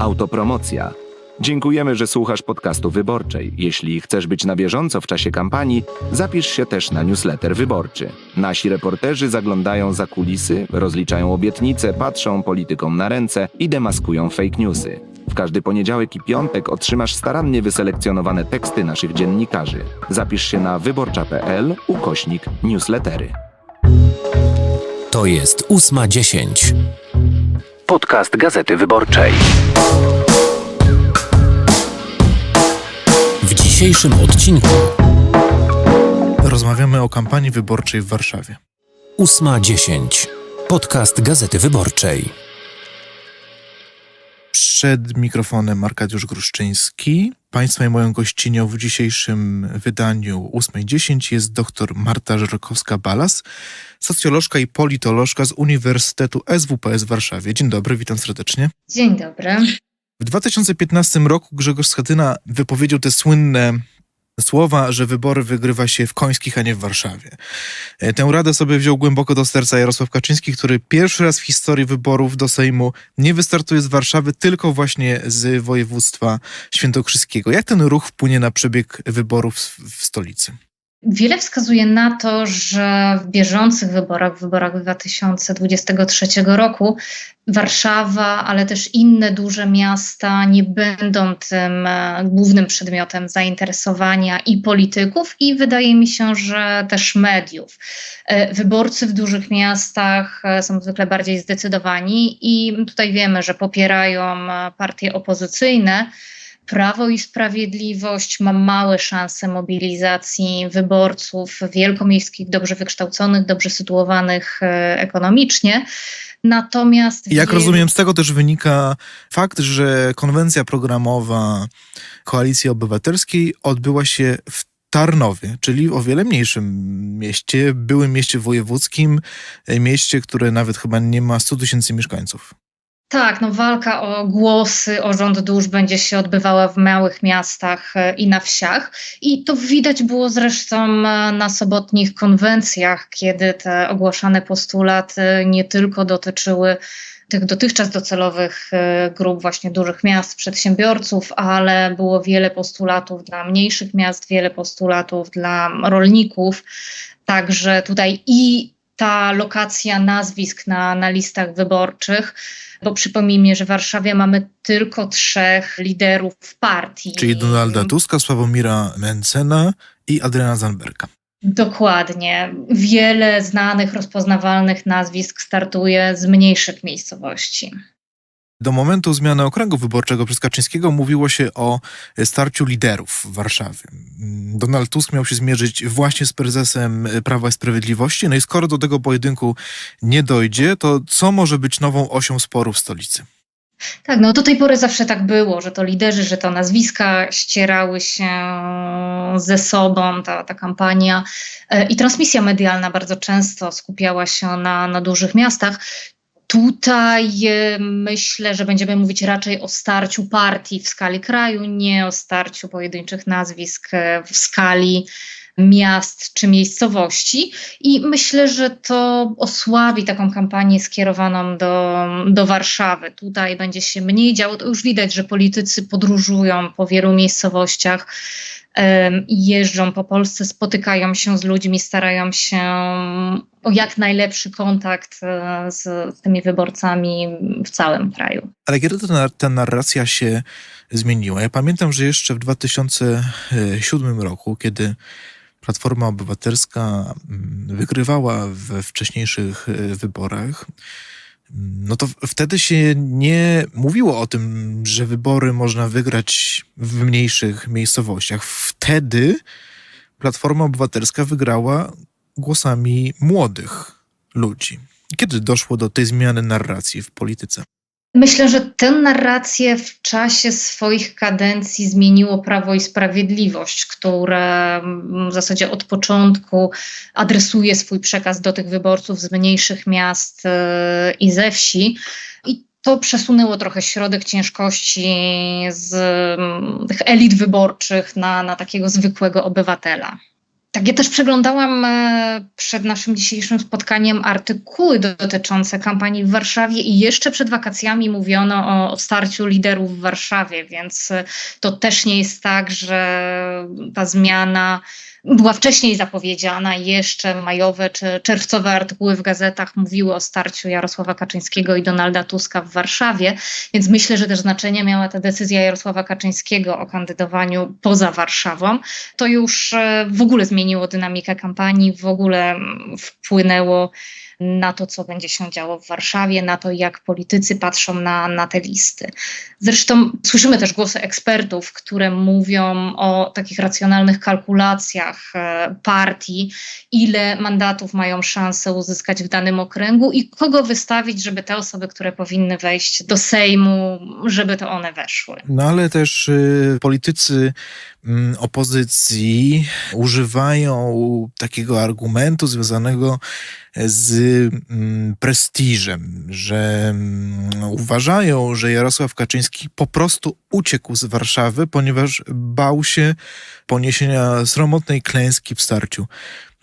Autopromocja. Dziękujemy, że słuchasz podcastu wyborczej. Jeśli chcesz być na bieżąco w czasie kampanii, zapisz się też na newsletter wyborczy. Nasi reporterzy zaglądają za kulisy, rozliczają obietnice, patrzą politykom na ręce i demaskują fake newsy. W każdy poniedziałek i piątek otrzymasz starannie wyselekcjonowane teksty naszych dziennikarzy. Zapisz się na wyborcza.pl ukośnik newslettery. To jest ósma dziesięć. Podcast Gazety Wyborczej. W dzisiejszym odcinku Rozmawiamy o kampanii wyborczej w Warszawie. ósma dziesięć. Podcast Gazety Wyborczej. Przed mikrofonem Arkadiusz Gruszczyński. Państwa i moją gościnią w dzisiejszym wydaniu 8.10 jest dr Marta Żyrkowska-Balas, socjolożka i politolożka z Uniwersytetu SWPS w Warszawie. Dzień dobry, witam serdecznie. Dzień dobry. W 2015 roku Grzegorz Schetyna wypowiedział te słynne słowa, że wybory wygrywa się w Końskich, a nie w Warszawie. E, Tę radę sobie wziął głęboko do serca Jarosław Kaczyński, który pierwszy raz w historii wyborów do Sejmu nie wystartuje z Warszawy, tylko właśnie z województwa świętokrzyskiego. Jak ten ruch wpłynie na przebieg wyborów w w stolicy? Wiele wskazuje na to, że w bieżących wyborach, w wyborach 2023 roku, Warszawa, ale też inne duże miasta nie będą tym e, głównym przedmiotem zainteresowania i polityków, i wydaje mi się, że też mediów. E, Wyborcy w dużych miastach e, są zwykle bardziej zdecydowani, i tutaj wiemy, że popierają partie opozycyjne. Prawo i Sprawiedliwość ma małe szanse mobilizacji wyborców wielkomiejskich, dobrze wykształconych, dobrze sytuowanych e, ekonomicznie. Natomiast. Jak rozumiem, z tego też wynika fakt, że konwencja programowa Koalicji Obywatelskiej odbyła się w Tarnowie, czyli o wiele mniejszym mieście, byłym mieście wojewódzkim, e, mieście, które nawet chyba nie ma 100 tysięcy mieszkańców. Tak, no walka o głosy, o rząd dusz będzie się odbywała w małych miastach e, i na wsiach. I to widać było zresztą e, na sobotnich konwencjach, kiedy te ogłaszane postulaty nie tylko dotyczyły tych dotychczas docelowych e, grup właśnie dużych miast, przedsiębiorców, ale było wiele postulatów dla mniejszych miast, wiele postulatów dla rolników. Także tutaj i ta lokacja nazwisk na, na listach wyborczych, bo przypomnijmy, że w Warszawie mamy tylko trzech liderów partii. Czyli Donalda Tuska, Sławomira Mencena i Adriana Zandberga. Dokładnie. Wiele znanych, rozpoznawalnych nazwisk startuje z mniejszych miejscowości. Do momentu zmiany okręgu wyborczego przez Kaczyńskiego mówiło się o starciu liderów w Warszawie. Donald Tusk miał się zmierzyć właśnie z prezesem Prawa i Sprawiedliwości. No i skoro do tego pojedynku nie dojdzie, to co może być nową osią sporu w stolicy? Tak, no do tej pory zawsze tak było, że to liderzy, że to nazwiska ścierały się ze sobą, ta, ta kampania e, i transmisja medialna bardzo często skupiała się na, na dużych miastach. Tutaj e, myślę, że będziemy mówić raczej o starciu partii w skali kraju, nie o starciu pojedynczych nazwisk e, w skali miast czy miejscowości. I myślę, że to osłabi taką kampanię skierowaną do, do Warszawy. Tutaj będzie się mniej działo. To już widać, że politycy podróżują po wielu miejscowościach. Jeżdżą po Polsce, spotykają się z ludźmi, starają się o jak najlepszy kontakt e, z, tymi wyborcami w całym kraju. Ale kiedy ta, ta narracja się zmieniła? Ja pamiętam, że jeszcze w 2007 roku, kiedy Platforma Obywatelska mm, wygrywała we wcześniejszych e, wyborach, no to wtedy się nie mówiło o tym, że wybory można wygrać w mniejszych miejscowościach. Wtedy Platforma Obywatelska wygrała głosami młodych ludzi. Kiedy doszło do tej zmiany narracji w polityce? Myślę, że tę narrację w czasie swoich kadencji zmieniło Prawo i Sprawiedliwość, które mm, w zasadzie od początku adresuje swój przekaz do tych wyborców z mniejszych miast e, i ze wsi. I to przesunęło trochę środek ciężkości z mm, tych elit wyborczych na, na takiego zwykłego obywatela. Tak, ja też przeglądałam e, przed naszym dzisiejszym spotkaniem artykuły dotyczące kampanii w Warszawie i jeszcze przed wakacjami mówiono o, o starciu liderów w Warszawie, więc e, to też nie jest tak, że ta zmiana była wcześniej zapowiedziana, jeszcze majowe czy czerwcowe artykuły w gazetach mówiły o starciu Jarosława Kaczyńskiego i Donalda Tuska w Warszawie, więc myślę, że też znaczenie miała ta decyzja Jarosława Kaczyńskiego o kandydowaniu poza Warszawą. To już e, w ogóle zmieniło dynamikę kampanii, w ogóle mm, wpłynęło na to, co będzie się działo w Warszawie, na to, jak politycy patrzą na, na te listy. Zresztą słyszymy też głosy ekspertów, które mówią o takich racjonalnych kalkulacjach e, partii, ile mandatów mają szansę uzyskać w danym okręgu i kogo wystawić, żeby te osoby, które powinny wejść do Sejmu, żeby to one weszły. No ale też y, politycy mm, opozycji używają takiego argumentu związanego z prestiżem, że mm, uważają, że Jarosław Kaczyński po prostu uciekł z Warszawy, ponieważ bał się poniesienia sromotnej klęski w starciu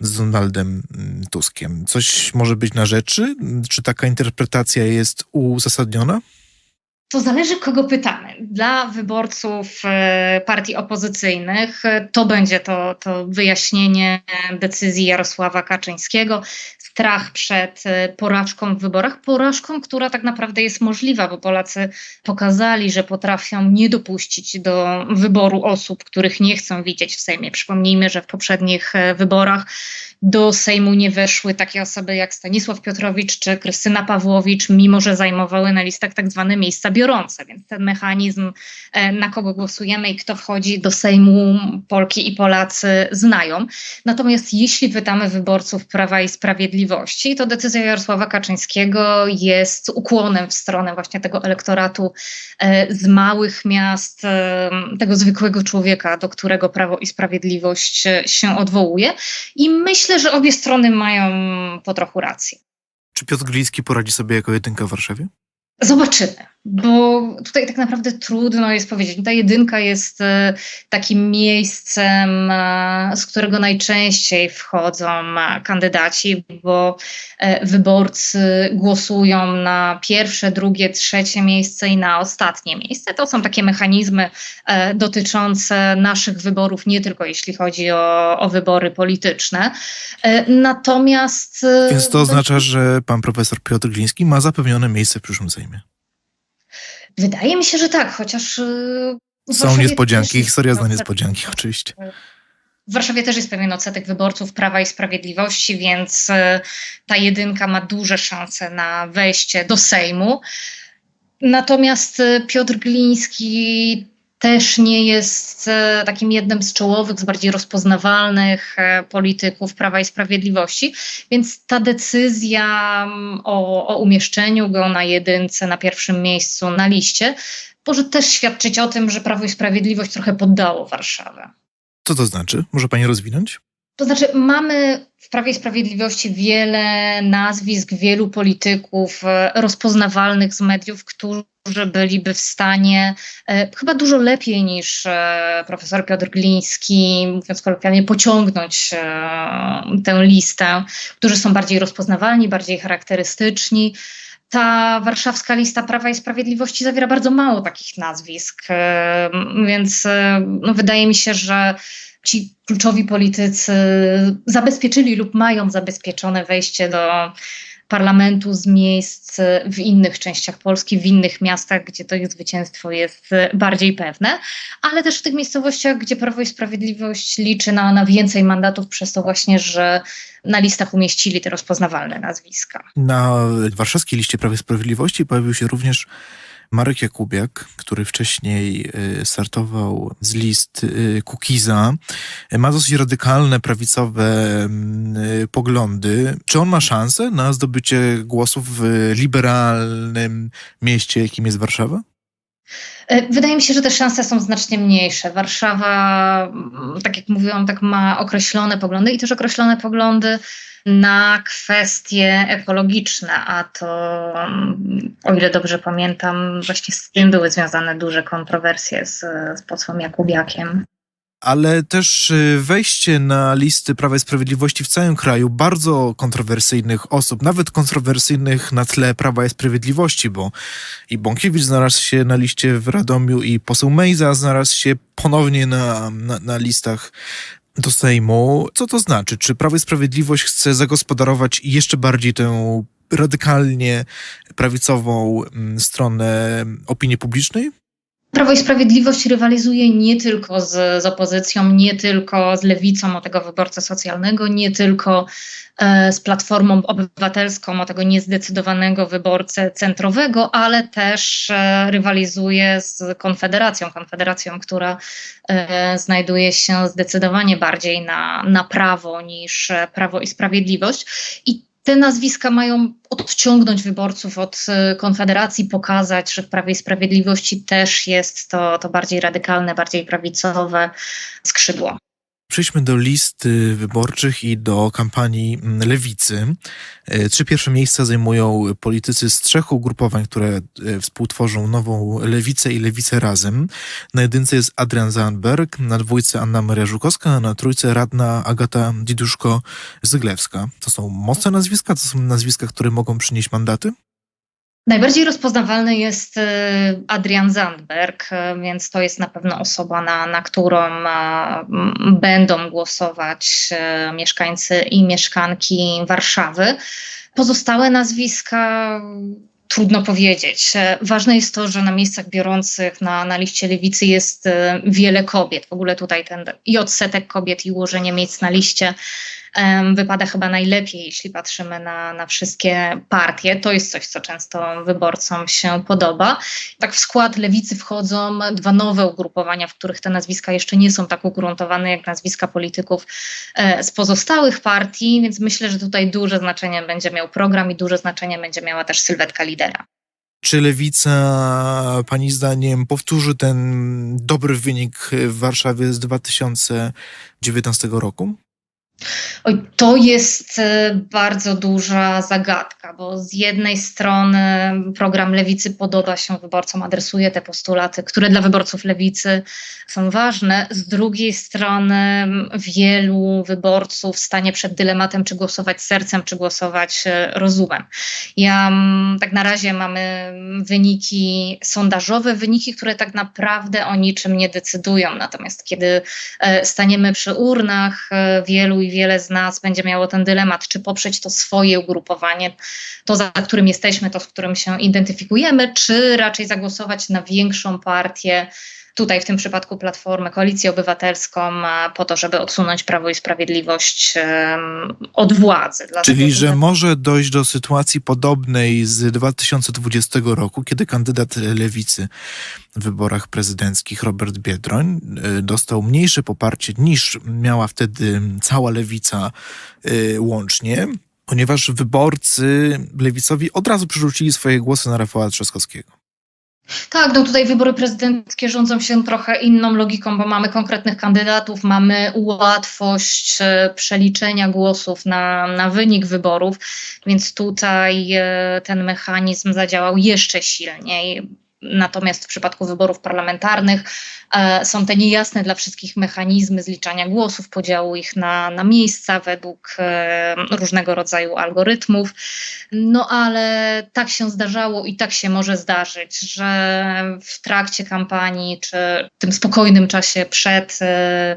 z Donaldem mm, Tuskiem. Coś może być na rzeczy? Czy taka interpretacja jest uzasadniona? To zależy, kogo pytamy. Dla wyborców e, partii opozycyjnych e, to będzie to, to wyjaśnienie decyzji Jarosława Kaczyńskiego. Strach przed e, porażką w wyborach, porażką, która tak naprawdę jest możliwa, bo Polacy pokazali, że potrafią nie dopuścić do wyboru osób, których nie chcą widzieć w Sejmie. Przypomnijmy, że w poprzednich wyborach do Sejmu nie weszły takie osoby jak Stanisław Piotrowicz czy Krystyna Pawłowicz, mimo że zajmowały na listach tak zwane miejsca biorące. Więc ten mechanizm, e, na kogo głosujemy i kto wchodzi do Sejmu, Polki i Polacy znają. Natomiast jeśli pytamy wyborców Prawa i Sprawiedliwości, to decyzja Jarosława Kaczyńskiego jest ukłonem w stronę właśnie tego elektoratu e, z małych miast, e, tego zwykłego człowieka, do którego Prawo i Sprawiedliwość się odwołuje. I myślę, że obie strony mają po trochu rację. Czy Piotr Gliński poradzi sobie jako jedynka w Warszawie? Zobaczymy, bo tutaj tak naprawdę trudno jest powiedzieć. Ta jedynka jest e, takim miejscem, e, z którego najczęściej wchodzą e, kandydaci, bo wyborcy głosują na pierwsze, drugie, trzecie miejsce i na ostatnie miejsce. To są takie mechanizmy dotyczące naszych wyborów, nie tylko jeśli chodzi o, o wybory polityczne. Natomiast. Więc to oznacza, że pan profesor Piotr Gliński ma zapewnione miejsce w przyszłym Sejmie. Wydaje mi się, że tak, chociaż. Yy, Są niespodzianki, historia zna niespodzianki, oczywiście. W Warszawie też jest pewien odsetek wyborców Prawa i Sprawiedliwości, więc yy, ta jedynka ma duże szanse na wejście do Sejmu. Natomiast yy, Piotr Gliński też nie jest e, takim jednym z czołowych, z bardziej rozpoznawalnych e, polityków Prawa i Sprawiedliwości, więc ta decyzja mm, o, o umieszczeniu go na jedynce, na pierwszym miejscu na liście, może też świadczyć o tym, że Prawo i Sprawiedliwość trochę poddało Warszawę. Co to znaczy? Może pani rozwinąć? To znaczy, mamy w Prawie i Sprawiedliwości wiele nazwisk, wielu polityków e, rozpoznawalnych z mediów, którzy byliby w stanie e, chyba dużo lepiej niż e, profesor Piotr Gliński, mówiąc kolokwialnie, pociągnąć tę listę, którzy są bardziej rozpoznawalni, bardziej charakterystyczni. Ta warszawska lista Prawa i Sprawiedliwości zawiera bardzo mało takich nazwisk, więc no, wydaje mi się, że ci kluczowi politycy zabezpieczyli lub mają zabezpieczone wejście do parlamentu z miejsc w innych częściach Polski, w innych miastach, gdzie to ich zwycięstwo jest bardziej pewne, ale też w tych miejscowościach, gdzie Prawo i Sprawiedliwość liczy na, na więcej mandatów przez to właśnie, że na listach umieścili te rozpoznawalne nazwiska. Na warszawskiej liście Prawa i Sprawiedliwości pojawił się również Marek Jakubiak, który wcześniej y, startował z list y, Kukiza, ma dosyć radykalne prawicowe mm, y, poglądy. Czy on ma szansę na zdobycie głosów w liberalnym mieście, jakim jest Warszawa? E, wydaje mi się, że te szanse są znacznie mniejsze. Warszawa, mm, tak jak mówiłam, tak ma określone poglądy i też określone poglądy na kwestie ekologiczne, a to, o ile dobrze pamiętam, właśnie z tym były związane duże kontrowersje z, z posłem Jakubiakiem. Ale też y, wejście na listy Prawa i Sprawiedliwości w całym kraju bardzo kontrowersyjnych osób, nawet kontrowersyjnych na tle Prawa i Sprawiedliwości, bo i Bąkiewicz znalazł się na liście w Radomiu i poseł Mejza znalazł się ponownie na, na, na listach do Sejmu. Co to znaczy? Czy Prawo i Sprawiedliwość chce zagospodarować jeszcze bardziej tę radykalnie prawicową mm, stronę opinii publicznej? Prawo i Sprawiedliwość rywalizuje nie tylko z, z opozycją, nie tylko z lewicą o tego wyborcę socjalnego, nie tylko e, z Platformą Obywatelską o tego niezdecydowanego wyborcę centrowego, ale też e, rywalizuje z Konfederacją. Konfederacją, która e, znajduje się zdecydowanie bardziej na, na prawo niż e, Prawo i Sprawiedliwość. I te nazwiska mają odciągnąć wyborców od y, Konfederacji, pokazać, że w Prawie i Sprawiedliwości też jest to, to bardziej radykalne, bardziej prawicowe skrzydło. Przejdźmy do listy wyborczych i do kampanii mm, lewicy. E, Trzy pierwsze miejsca zajmują politycy z trzech ugrupowań, które e, współtworzą nową lewicę i lewicę razem. Na jedynce jest Adrian Zandberg, na dwójce Anna Maria Żukowska, a na trójce radna Agata Diduszko-Zyglewska. To są mocne nazwiska, to są nazwiska, które mogą przynieść mandaty? Najbardziej rozpoznawalny jest y, Adrian Zandberg, y, więc to jest na pewno osoba, na, na którą m, będą głosować y, mieszkańcy i mieszkanki Warszawy. Pozostałe nazwiska trudno powiedzieć. E, Ważne jest to, że na miejscach biorących na, na liście lewicy jest e, wiele kobiet. W ogóle tutaj ten i odsetek kobiet, i ułożenie miejsc na liście wypada chyba najlepiej, jeśli patrzymy na, na wszystkie partie. To jest coś, co często wyborcom się podoba. Tak w skład lewicy wchodzą dwa nowe ugrupowania, w których te nazwiska jeszcze nie są tak ugruntowane jak nazwiska polityków e, z pozostałych partii, więc myślę, że tutaj duże znaczenie będzie miał program i duże znaczenie będzie miała też sylwetka lidera. Czy lewica, Pani zdaniem, powtórzy ten dobry wynik w Warszawie z 2019 roku? Oj, to jest e, bardzo duża zagadka, bo z jednej strony program lewicy podoba się wyborcom, adresuje te postulaty, które dla wyborców lewicy są ważne. Z drugiej strony wielu wyborców stanie przed dylematem, czy głosować sercem, czy głosować e, rozumem. Ja mm, tak na razie mamy wyniki sondażowe, wyniki, które tak naprawdę o niczym nie decydują. Natomiast kiedy e, staniemy przy urnach, wielu wiele z nas będzie miało ten dylemat, czy poprzeć to swoje ugrupowanie, to za którym jesteśmy, to z którym się identyfikujemy, czy raczej zagłosować na większą partię, tutaj w tym przypadku Platformę, Koalicję Obywatelską, po to, żeby odsunąć Prawo i Sprawiedliwość od władzy. Dlatego, Czyli, że może dojść do sytuacji podobnej z 2020 roku, kiedy kandydat lewicy w wyborach prezydenckich Robert Biedroń y, dostał mniejsze poparcie niż miała wtedy cała lewica y, łącznie, ponieważ wyborcy lewicowi od razu przerzucili swoje głosy na Rafała Trzaskowskiego. Tak, no tutaj wybory prezydenckie rządzą się trochę inną logiką, bo mamy konkretnych kandydatów, mamy łatwość e, przeliczenia głosów na, na wynik wyborów, więc tutaj e, ten mechanizm zadziałał jeszcze silniej. Natomiast w przypadku wyborów parlamentarnych e, są te niejasne dla wszystkich mechanizmy zliczania głosów, podziału ich na, na miejsca według e, różnego rodzaju algorytmów. No ale tak się zdarzało i tak się może zdarzyć, że w trakcie kampanii czy w tym spokojnym czasie przed e,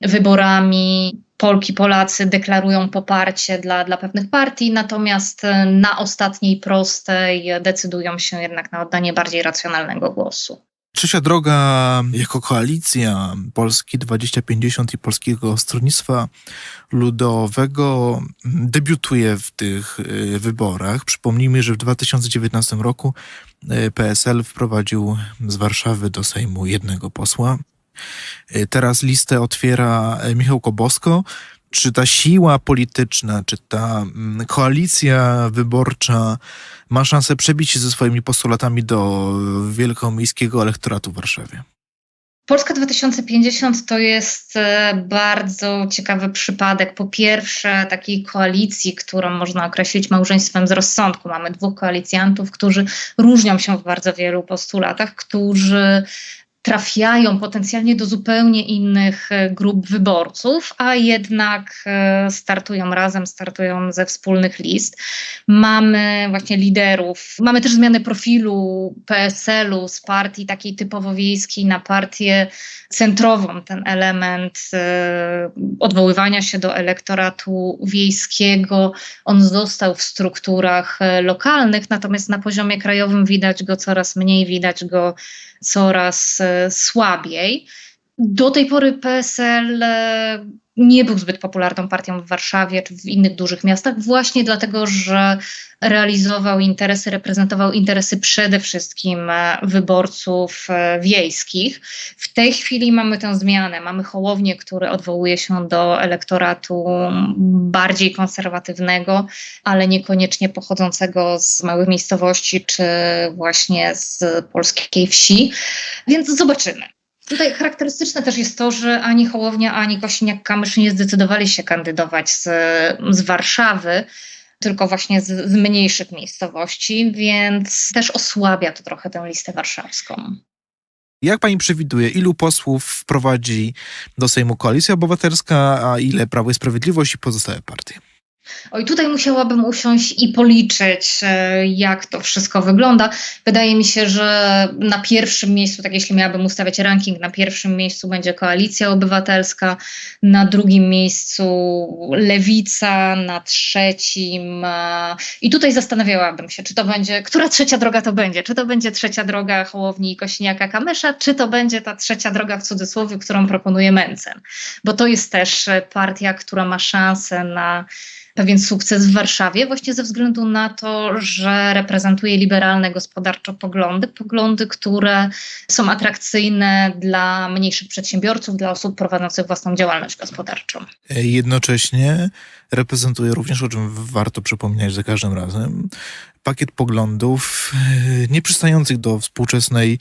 wyborami Polki, Polacy deklarują poparcie dla, dla pewnych partii, natomiast e, na ostatniej prostej decydują się jednak na oddanie bardziej racjonalnego głosu. Trzecia droga jako koalicja Polski 2050 i Polskiego Stronnictwa Ludowego debiutuje w tych y, wyborach. Przypomnijmy, że w 2019 roku y, PSL wprowadził z Warszawy do Sejmu jednego posła. Y, Teraz listę otwiera y, Michał Kobosko. Czy ta siła polityczna, czy ta mm, koalicja wyborcza ma szansę przebić się ze swoimi postulatami do wielkomiejskiego elektoratu w Warszawie? Polska 2050 to jest e, bardzo ciekawy przypadek. Po pierwsze, takiej koalicji, którą można określić małżeństwem z rozsądku. Mamy dwóch koalicjantów, którzy różnią się w bardzo wielu postulatach, którzy trafiają potencjalnie do zupełnie innych e, grup wyborców, a jednak e, startują razem, startują ze wspólnych list. Mamy właśnie liderów, mamy też zmianę profilu PSL-u z partii takiej typowo wiejskiej na partię centrową. Ten element e, odwoływania się do elektoratu wiejskiego, on został w strukturach lokalnych, natomiast na poziomie krajowym widać go coraz mniej, widać go coraz słabiej. Do tej pory PSL e, nie był zbyt popularną partią w Warszawie czy w innych dużych miastach, właśnie dlatego, że realizował interesy, reprezentował interesy przede wszystkim e, wyborców e, wiejskich. W tej chwili mamy tę zmianę. Mamy Hołownię, który odwołuje się do elektoratu bardziej konserwatywnego, ale niekoniecznie pochodzącego z małych miejscowości czy właśnie z polskiej wsi. Więc zobaczymy. Tutaj charakterystyczne też jest to, że ani Hołownia, ani Kosiniak-Kamysz nie zdecydowali się kandydować z, z Warszawy, tylko właśnie z, z mniejszych miejscowości, więc też osłabia to trochę tę listę warszawską. Jak pani przewiduje, ilu posłów wprowadzi do Sejmu Koalicja Obywatelska, a ile Prawo i Sprawiedliwość i pozostałe partie? Oj, tutaj musiałabym usiąść i policzyć, e, jak to wszystko wygląda. Wydaje mi się, że na pierwszym miejscu, tak jeśli miałabym ustawiać ranking, na pierwszym miejscu będzie Koalicja Obywatelska, na drugim miejscu Lewica, na trzecim. e, I tutaj zastanawiałabym się, czy to będzie, która trzecia droga to będzie? Czy to będzie trzecia droga Hołowni i Kośniaka Kamysza, czy to będzie ta trzecia droga w cudzysłowie, którą proponuje Mencen? Bo to jest też partia, która ma szansę na pewien sukces w Warszawie, właśnie ze względu na to, że reprezentuje liberalne gospodarczo poglądy, poglądy, które są atrakcyjne dla mniejszych przedsiębiorców, dla osób prowadzących własną działalność gospodarczą. Jednocześnie reprezentuje również, o czym warto przypominać za każdym razem, pakiet poglądów e, nieprzystających do współczesnej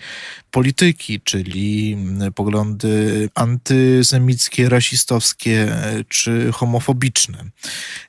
polityki, czyli poglądy antysemickie, rasistowskie e, czy homofobiczne.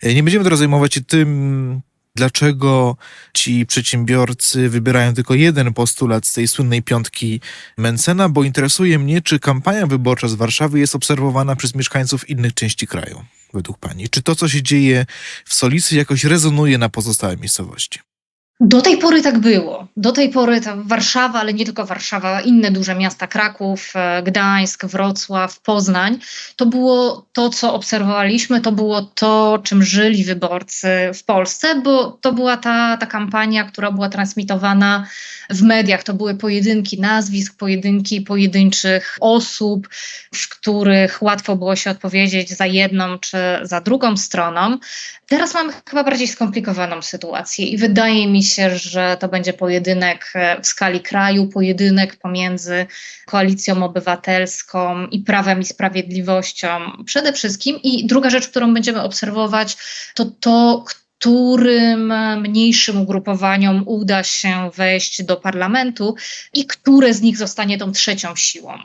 E, Nie będziemy teraz zajmować się tym, dlaczego ci przedsiębiorcy wybierają tylko jeden postulat z tej słynnej piątki Mencena, bo interesuje mnie, czy kampania wyborcza z Warszawy jest obserwowana przez mieszkańców innych części kraju, według pani. Czy to, co się dzieje w stolicy, jakoś rezonuje na pozostałe miejscowości? Do tej pory tak było. Do tej pory ta Warszawa, ale nie tylko Warszawa, inne duże miasta, Kraków, e, Gdańsk, Wrocław, Poznań, to było to, co obserwowaliśmy, to było to, czym żyli wyborcy w Polsce, bo to była ta, ta kampania, która była transmitowana w mediach. To były pojedynki nazwisk, pojedynki pojedynczych osób, w których łatwo było się odpowiedzieć za jedną czy za drugą stroną. Teraz mamy chyba bardziej skomplikowaną sytuację i wydaje mi się, że to będzie pojedynek e, w skali kraju, pojedynek pomiędzy koalicją obywatelską i prawem i sprawiedliwością przede wszystkim. I druga rzecz, którą będziemy obserwować, to to, którym mniejszym ugrupowaniom uda się wejść do parlamentu i które z nich zostanie tą trzecią siłą.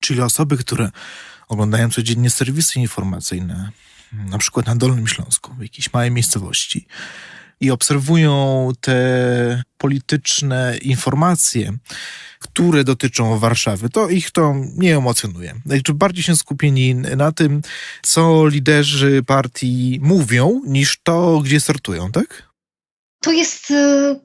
Czyli osoby, które oglądają codziennie serwisy informacyjne, na przykład na Dolnym Śląsku, w jakiejś małej miejscowości, i obserwują te polityczne informacje, które dotyczą Warszawy, to ich to nie emocjonuje. Znaczy bardziej się skupieni na tym, co liderzy partii mówią, niż to, gdzie startują, tak? To jest y,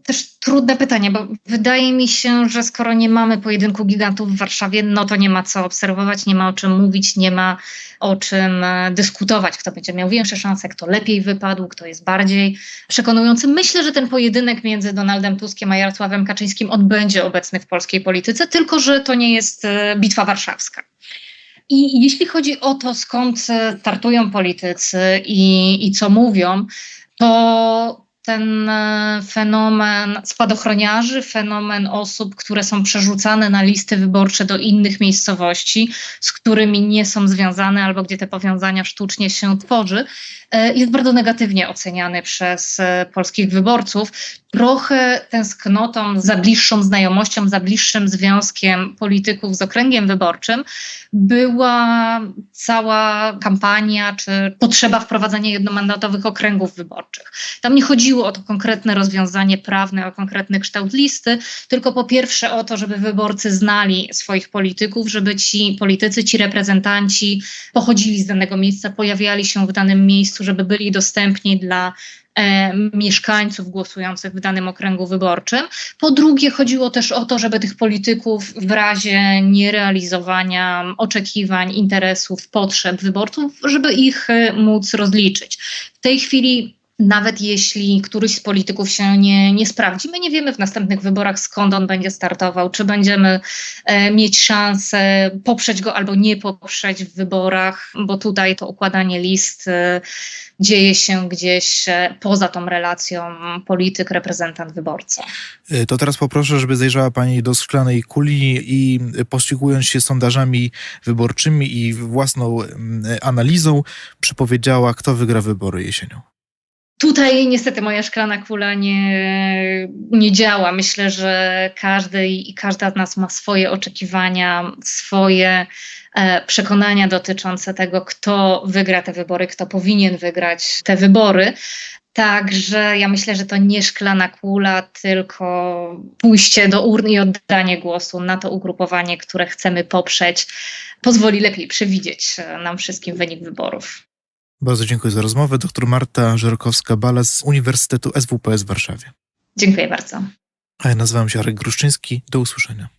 też trudne pytanie, bo wydaje mi się, że skoro nie mamy pojedynku gigantów w Warszawie, no to nie ma co obserwować, nie ma o czym mówić, nie ma o czym e, dyskutować, kto będzie miał większe szanse, kto lepiej wypadł, kto jest bardziej przekonujący. Myślę, że ten pojedynek między Donaldem Tuskiem a Jarosławem Kaczyńskim on będzie obecny w polskiej polityce, tylko że to nie jest e, bitwa warszawska. I jeśli chodzi o to, skąd e, startują politycy i, i co mówią, to ten e, fenomen spadochroniarzy, fenomen osób, które są przerzucane na listy wyborcze do innych miejscowości, z którymi nie są związane albo gdzie te powiązania sztucznie się tworzy, e, jest bardzo negatywnie oceniany przez e, polskich wyborców. Trochę tęsknotą za bliższą znajomością, za bliższym związkiem polityków z okręgiem wyborczym była cała kampania czy potrzeba wprowadzania jednomandatowych okręgów wyborczych. Tam nie chodziło chodziło o to konkretne rozwiązanie prawne, o konkretny kształt listy, tylko po pierwsze o to, żeby wyborcy znali swoich polityków, żeby ci politycy, ci reprezentanci pochodzili z danego miejsca, pojawiali się w danym miejscu, żeby byli dostępni dla e, mieszkańców głosujących w danym okręgu wyborczym. Po drugie, chodziło też o to, żeby tych polityków w razie nierealizowania oczekiwań, interesów, potrzeb wyborców, żeby ich e, móc rozliczyć. W tej chwili nawet jeśli któryś z polityków się nie, nie sprawdzi, my nie wiemy w następnych wyborach skąd on będzie startował, czy będziemy e, mieć szansę poprzeć go albo nie poprzeć w wyborach, bo tutaj to układanie list e, dzieje się gdzieś e, poza tą relacją polityk, reprezentant, wyborca. Y, To teraz poproszę, żeby zajrzała Pani do szklanej kuli i posługując się sondażami wyborczymi i własną mm, analizą, przypowiedziała, kto wygra wybory jesienią. Tutaj niestety moja szklana kula nie, nie działa. Myślę, że każdy i każda z nas ma swoje oczekiwania, swoje e, przekonania dotyczące tego, kto wygra te wybory, kto powinien wygrać te wybory. Także ja myślę, że to nie szklana kula, tylko pójście do urn i oddanie głosu na to ugrupowanie, które chcemy poprzeć, pozwoli lepiej przewidzieć e, nam wszystkim wynik wyborów. Bardzo dziękuję za rozmowę. Dr Marta Żerkowska-Balas z Uniwersytetu SWPS w Warszawie. Dziękuję bardzo. A ja nazywam się Arek Gruszczyński. Do usłyszenia.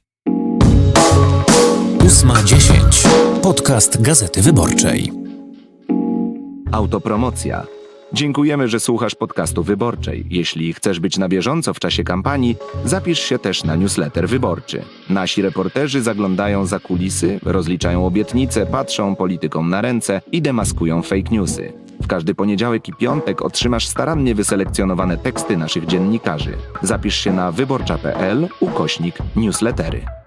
Ósma dziesięć. Podcast Gazety Wyborczej. Autopromocja. Dziękujemy, że słuchasz podcastu wyborczej. Jeśli chcesz być na bieżąco w czasie kampanii, zapisz się też na newsletter wyborczy. Nasi reporterzy zaglądają za kulisy, rozliczają obietnice, patrzą politykom na ręce i demaskują fake newsy. W każdy poniedziałek i piątek otrzymasz starannie wyselekcjonowane teksty naszych dziennikarzy. Zapisz się na wyborcza.pl ukośnik newslettery.